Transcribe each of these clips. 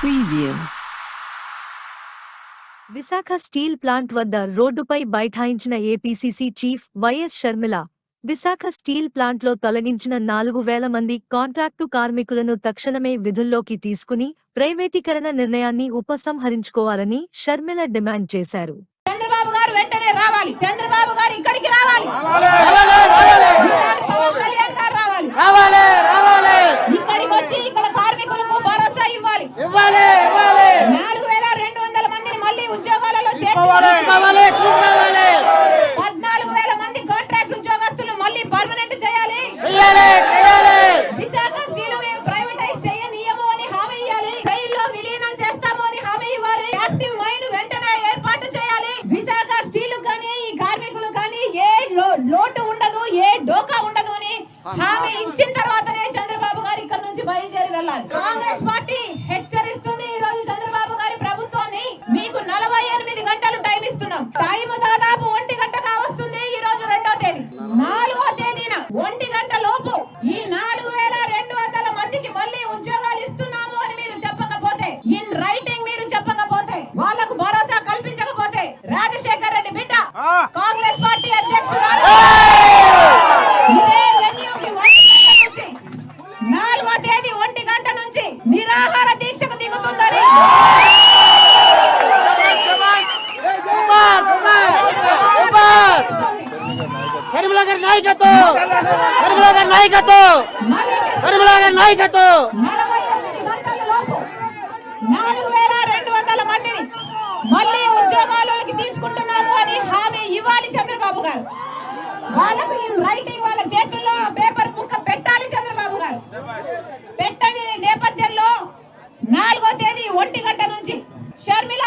Preview. Visakha steel plant వద్ద రోడ్డుపై బైఠాయించిన APCC chief YS Sharmila Visakha steel ప్లాంట్లో తొలగించిన నాలుగు వేల మంది కాంట్రాక్టు కార్మికులను తక్షణమే విధుల్లోకి తీసుకుని ప్రైవేటీకరణ నిర్ణయాన్ని ఉపసంహరించుకోవాలని షర్మిల డిమాండ్ చేశారు. హామీ ఇచ్చిన తర్వాతనే చంద్రబాబు గారు ఇక్కడ నుంచి బయలుదేరి వెళ్ళాలి. కాంగ్రెస్ పార్టీ హెచ్చరిస్తుంది ఈ రోజు చంద్రబాబు గారి ప్రభుత్వాన్ని. మీకు నలభై ఎనిమిది గంటలు టైం ఇస్తున్నాం. టైం దాదాపు ఒంటి గంట కావస్తుంది ఈ రోజు రెండో తేదీ నాలుగో తేదీన ఒంటి గంట లోపు ఈ నాలుగు వేల రెండు వందల మందికి మళ్ళీ ఉద్యోగాలు ఇస్తున్నాము అని మీరు చెప్పకపోతే ఇన్ రైటింగ్ మీరు చెప్పకపోతే వాళ్ళకు భరోసా కల్పించకపోతే రాజశేఖర్ రెడ్డి బిడ్డ కాంగ్రెస్ పార్టీ అధ్యక్షురాలు ఇదే వెన్యూకి ఒంటి గంట నుంచి నాలుగో తేదీ ఒంటి గంట నుంచి నిరాహార దీక్షకు దిగుతుందని కుమార్ కుమార్ కుమార్ షర్మిల గారి నాయకత్వం! గారి నాయకత్వం! గారి నాయకత్వం! నాలుగు వేల రెండు వందల మందిని మళ్ళీ ఉద్యోగాలలోకి తీసుకుంటున్నాము అని హామీ ఇవ్వాలి చంద్రబాబు గారు. వాళ్ళకు రైటింగ్ వాళ్ళ చేతుల్లో పేపర్ ముక్క పెట్టాలి చంద్రబాబు గారు. పెట్టని నేపథ్యంలో నాలుగో తేదీ ఒంటి గంట నుంచి షర్మిలా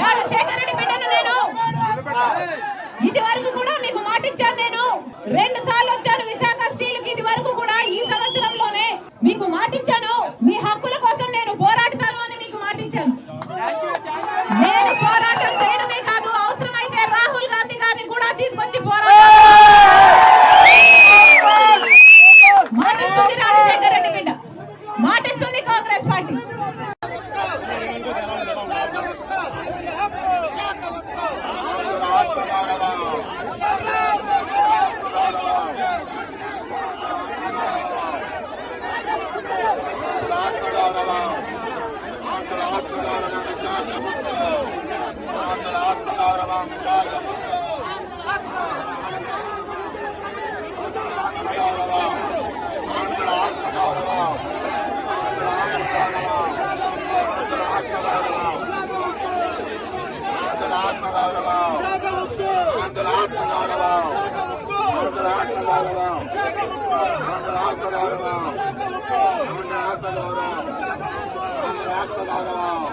రాజశేఖర రెడ్డి బిడ్డను నేను. ఇది వరకు కూడా మీకు మాట ఇచ్చాను నేను. రెండు సార్లు ఆత్మగౌరవం